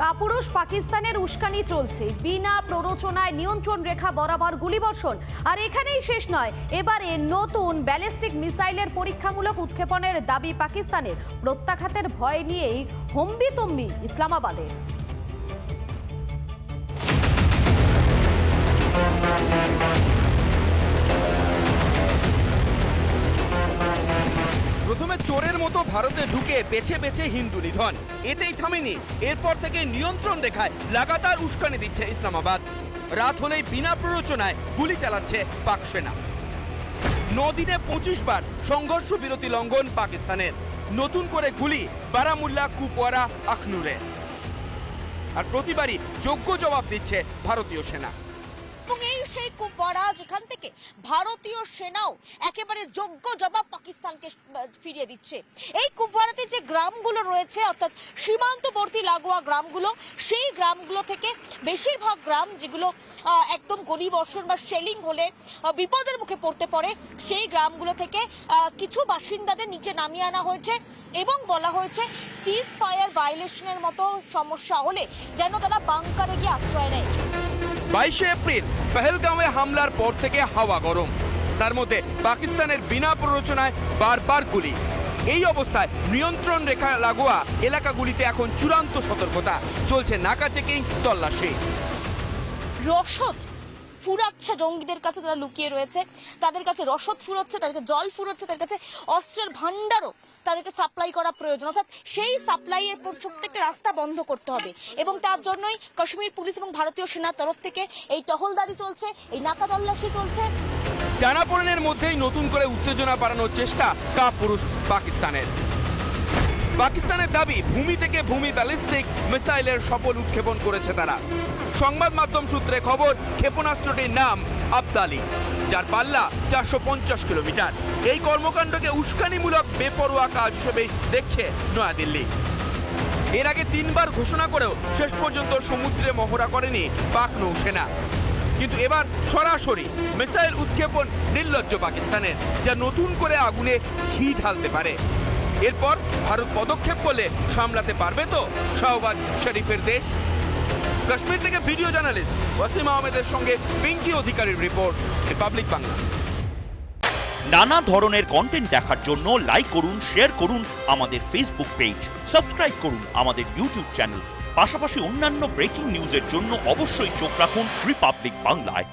কাপুরুষ পাকিস্তানের উস্কানি চলছে। বিনা প্ররোচনায় নিয়ন্ত্রণ রেখা বরাবর গুলিবর্ষণ। আর এখানেই শেষ নয়, এবারে নতুন ব্যালিস্টিক মিসাইলের পরীক্ষামূলক উৎক্ষেপণের দাবি পাকিস্তানের। প্রত্যাঘাতের ভয় নিয়েই হম্বি তম্বি ইসলামাবাদের চোরের মতো ভারতে ঢুকে বেছে বেছে হিন্দু নিধন। এতেই থামেনি। এরপর থেকে নিয়ন্ত্রণ রেখায় লাগাতার উস্কানি দিচ্ছে ইসলামাবাদ। রাত হলেই বিনা প্ররোচনায় গুলি চালাচ্ছে পাক সেনা। নদিনে পঁচিশ বার সংঘর্ষ বিরতি লঙ্ঘন পাকিস্তানের। নতুন করে গুলি বারামুল্লা, কুপওয়ারা, আখনুরে। আর প্রতিবারই যোগ্য জবাব দিচ্ছে ভারতীয় সেনা। এবং এই সেই কুপওয়ারা যেখান থেকে ভারতীয় সেনাও একেবারে যোগ্য জবাব পাকিস্তানকে ফিরিয়ে দিচ্ছে। এই কুপওয়ারাতে যে গ্রামগুলো রয়েছে, অর্থাৎ সীমান্তবর্তী লাগোয়া গ্রামগুলো, সেই গ্রামগুলো থেকে বেশিরভাগ গ্রাম যেগুলো একদম গলিবর্ষণ বা শেলিং হলে বিপদের মুখে পড়তে পারে সেই গ্রামগুলো থেকে কিছু বাসিন্দাদের নিচে নামিয়ে আনা হয়েছে এবং বলা হয়েছে সিজ ফায়ার ভায়োলেশনের মতো সমস্যা হলে যেন তারা বাংকারে গিয়ে আশ্রয় নেয়। বাইশে এপ্রিল পেহেলগাঁওয়ে হামলার পর থেকে হাওয়া গরম। তার মধ্যে পাকিস্তানের বিনা প্ররোচনায় বারবার গুলি। এই অবস্থায় নিয়ন্ত্রণ রেখা লাগোয়া এলাকাগুলিতে এখন চূড়ান্ত সতর্কতা। চলছে নাকা চেকিং, তল্লাশি। রসদ ফুরাচ্ছে জঙ্গিদের কাছে যারা লুকিয়ে রয়েছে, তাদের কাছে রসদ ফুরোচ্ছে, তাদেরকে জল ফুরোচ্ছে, তাদের কাছে অস্ত্রের ভান্ডারও তাদেরকে সাপ্লাই করা প্রয়োজন। অর্থাৎ সেই সাপ্লাইয়ের প্রত্যেকটা রাস্তা বন্ধ করতে হবে। এবং তার জন্যই কাশ্মীর পুলিশ এবং ভারতীয় সেনার তরফ থেকে এই টহলদারি চলছে, এই নাকা তল্লাশি চলছে। টানাপোড়েনের মধ্যেই নতুন করে উত্তেজনা বাড়ানোর চেষ্টা কাপুরুষ পাকিস্তানের। পাকিস্তানের দাবি, ভূমি থেকে ভূমি ব্যালিস্টিক মিসাইলের সফল উৎক্ষেপণ করেছে তারা। সংবাদ মাধ্যম সূত্রে খবর, ক্ষেপণাস্ত্রটির নাম আবদালি, যার পাল্লা চারশো পঞ্চাশ কিলোমিটার। এই কর্মকাণ্ডকে উস্কানিমূলক বেপরোয়া কাজ হিসেবে দেখছে নয়াদিল্লি। এর আগে তিনবার ঘোষণা করেও শেষ পর্যন্ত সমুদ্রে মহড়া করেনি পাক নৌসেনা। কিন্তু এবার সরাসরি মিসাইল উৎক্ষেপণ নির্লজ্জ পাকিস্তানের, যা নতুন করে আগুনে ঘি ঢালতে পারে। এরপর ভারত পদক্ষেপ করলে সামলাতে পারবে তো? শাহবাজ শরীফের দেশ। কাশ্মীর থেকে ভিডিও জার্নালিস্ট ওয়াসিম আহমেদের সঙ্গে পিঙ্কি অধিকারীর রিপোর্ট, রিপাবলিক বাংলা। নানা ধরনের কন্টেন্ট দেখার জন্য লাইক করুন শেয়ার করুন আমাদের ফেসবুক পেজ সাবস্ক্রাইব করুন আমাদের ইউটিউব চ্যানেল পাশাপাশি অন্যান্য ব্রেকিং নিউজের জন্য অবশ্যই চোখ রাখুন রিপাবলিক বাংলায়